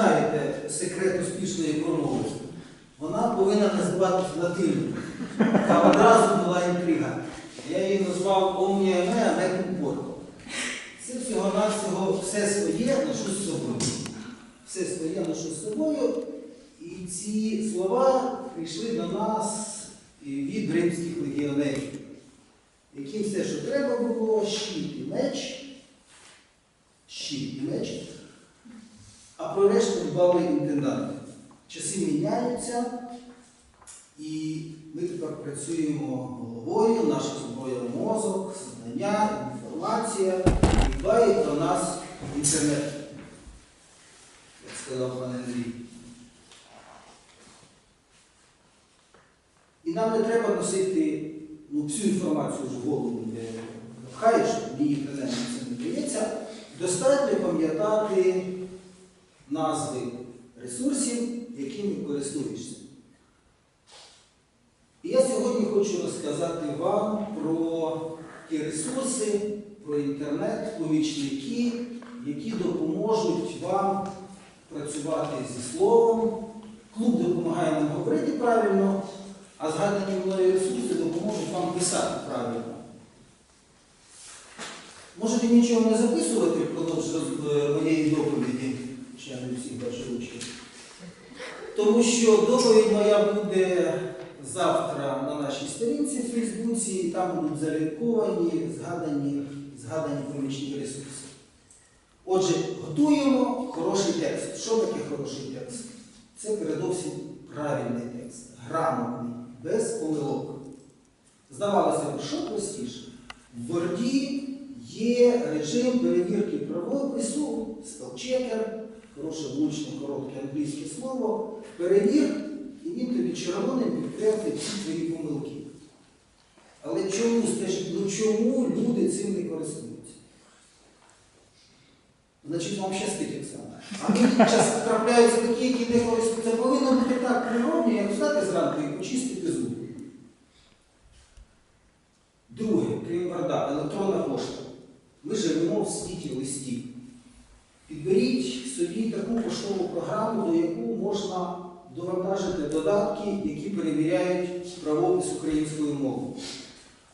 знаєте секрет успішної промови. Вона повинна називатися латиною. Там одразу була інтрига. Я її назвав Омнія Меа Мекумпорко. Це всього-навсього все своє ношу з собою. Все своє ношу з собою. І ці слова прийшли до нас від римських легіонерів, яким все, що треба було, щит і меч, щит і меч, а про решту дбали інтенданти. Часи міняються, і ми тепер працюємо головою, наша зброя мозок, знання, інформація, і дбає про нас інтернет, як сказав пан Андрій. І нам не треба носити ну, всю інформацію в голову, де пхаєш, мені принаймні це не дається. Достатньо пам'ятати назви ресурсів, якими користуєшся. І я сьогодні хочу розказати вам про ті ресурси, про інтернет, помічники, які допоможуть вам працювати зі словом. Клуб допомагає нам говорити правильно, а згадані мною ресурси допоможуть вам писати правильно. Можете нічого не записувати впродовж моєї доповіді, ще не всіх бачу ручки. Тому що доповідь моя буде завтра на нашій сторінці в Фейсбуці, і там будуть залінковані, згадані, згадані помічні ресурси. Отже, готуємо хороший текст. Що таке хороший текст? Це передовсім правильний текст, грамотний, без помилок. Здавалося б, що простіше? В Word є режим перевірки правопису, спелчекер, хороше влучне, коротке англійське слово, перевір, і він тобі червоним підкреслить всі твої помилки. Але чому, скажіть, ну чому люди цим не користуються? Значить, вам щастить, Оксана. А мені час трапляються такі, які не користуються. Це повинно бути так природно, як встати зранку і почистити зуби. Друге, крім Варда, електронна пошта. Ми живемо в світі листів. Підберіть собі таку поштову програму, до яку можна довантажити додатки, які перевіряють правопис українською мовою.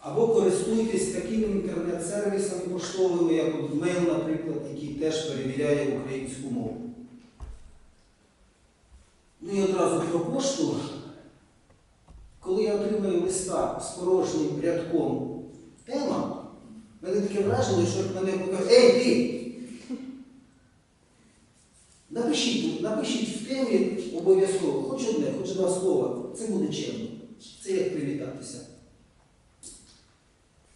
Або користуйтесь такими інтернет-сервісами поштовими, як Mail, наприклад, який теж перевіряє українську мову. Ну і одразу про пошту. Коли я отримую листа з порожнім рядком тема, мене таке враження, що мене покажуть, ей ти! Напишіть, напишіть в темі обов'язково, хоч одне, хоч два слова. Це буде чемно. Це як привітатися.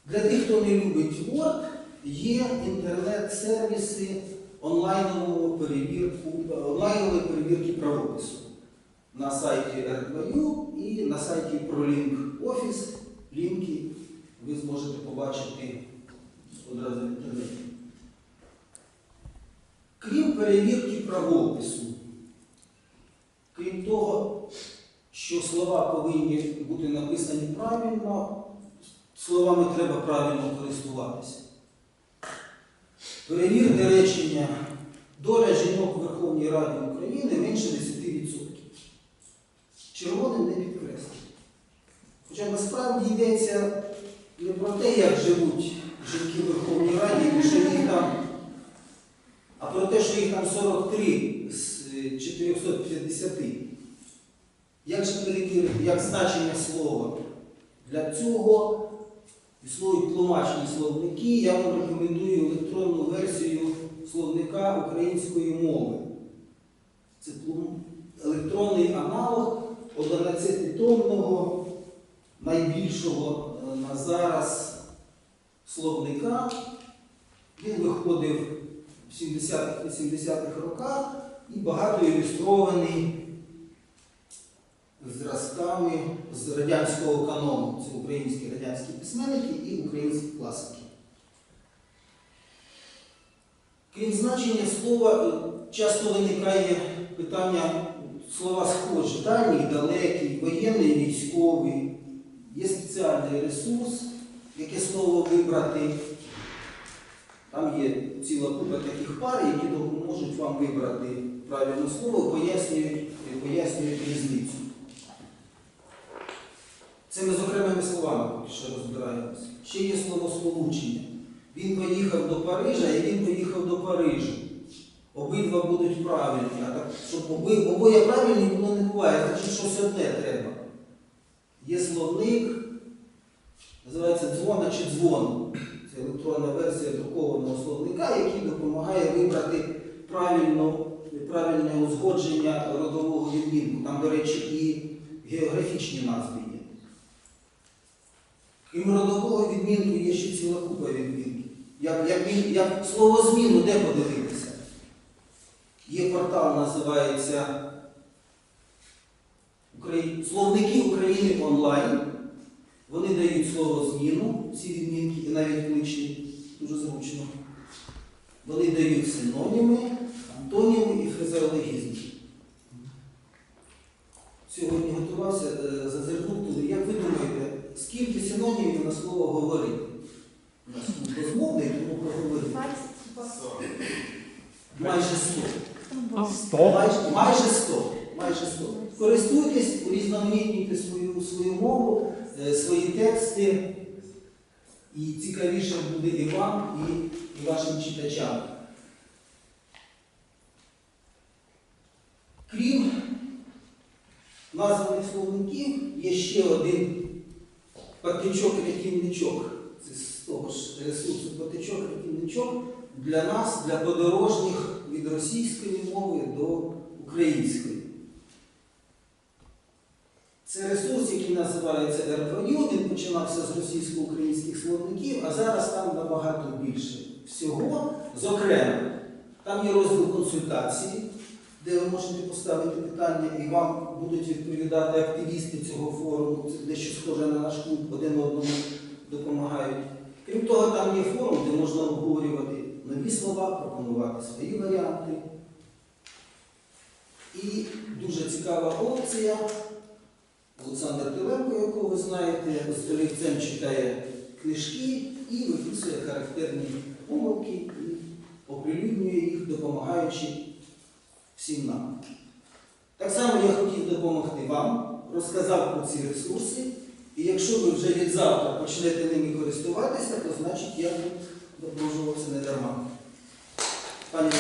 Для тих, хто не любить Word, є інтернет-сервіси онлайнової перевірки, онлайнової перевірки правопису на сайті R2U і на сайті ProLink Office. Лінки ви зможете побачити одразу в інтернеті. Крім перевірки правопису, крім того, що слова повинні бути написані правильно, словами треба правильно користуватися. Перевірте речення доля жінок у Верховній Раді України менше 10%. Червоним не підкреслено. Хоча насправді йдеться не про те, як живуть жінки в Верховній Раді, що їх там, про те, що їх там 43 з е, 450. Як же перевірити, як значення слова? Для цього існують тлумачні словники. Я вам рекомендую електронну версію словника української мови. Це електронний аналог 11-томного найбільшого е, на зараз словника. Він виходив в 70-х 80-х роках і багато ілюстрований зразками з радянського канону. Це українські радянські письменники і українські класики. Крім значення слова, е, часто виникає питання слова схожі, дальній, далекий, воєнний, військовий. Є спеціальний ресурс, яке слово вибрати. Там є ціла купа таких пар, які допоможуть вам вибрати правильне слово, пояснюють, пояснюють різницю. Це ми з окремими словами поки що розбираємося. Ще є словосполучення. Він поїхав до Парижа і він поїхав до Парижу. Обидва будуть правильні, а так, щоб оби, обоє правильні воно не буває, значить щось одне треба. Є словник, називається дзвона чи дзвон. Електронна версія друкованого словника, який допомагає вибрати правильно, правильне узгодження родового відмінку. Там, до речі, і географічні назви є. Крім родового відмінку є ще ціла купа відмінків. Як, як, як слово зміну, де подивитися? Є портал, називається Словники України онлайн. Вони дають слово зміну, всі відмінки, і навіть кличні, дуже зручно. Вони дають синоніми, антоніми і фразеологізми. Сьогодні готувався, е, зазирнув туди. Як ви думаєте, скільки синонімів на слово говорити? У нас тут розмовний, тому проговорити. Майже 100. Сто? Майже, майже 100. Майже 100. Користуйтесь, урізноманітнюйте свою, свою мову, е, свої тексти, і цікавіше буде і вам, і, і вашим читачам. Крім названих словників, є ще один патичок-рятівничок. Це з того ж ресурсу патичок-рятівничок для нас, для подорожніх від російської мови до української. Це ресурс, який називається РВЮ, він починався з російсько-українських словників, а зараз там набагато більше всього. Зокрема, там є розділ консультації, де ви можете поставити питання і вам будуть відповідати активісти цього форуму. Це дещо схоже на наш клуб, один одному допомагають. Крім того, там є форум, де можна обговорювати нові слова, пропонувати свої варіанти. І дуже цікава опція. Олександр Тиленко, якого ви знаєте, з читає книжки і виписує характерні помилки і оприлюднює їх, допомагаючи всім нам. Так само я хотів допомогти вам, розказав про ці ресурси, і якщо ви вже від завтра почнете ними користуватися, то значить я напружувався не дарма. Пані.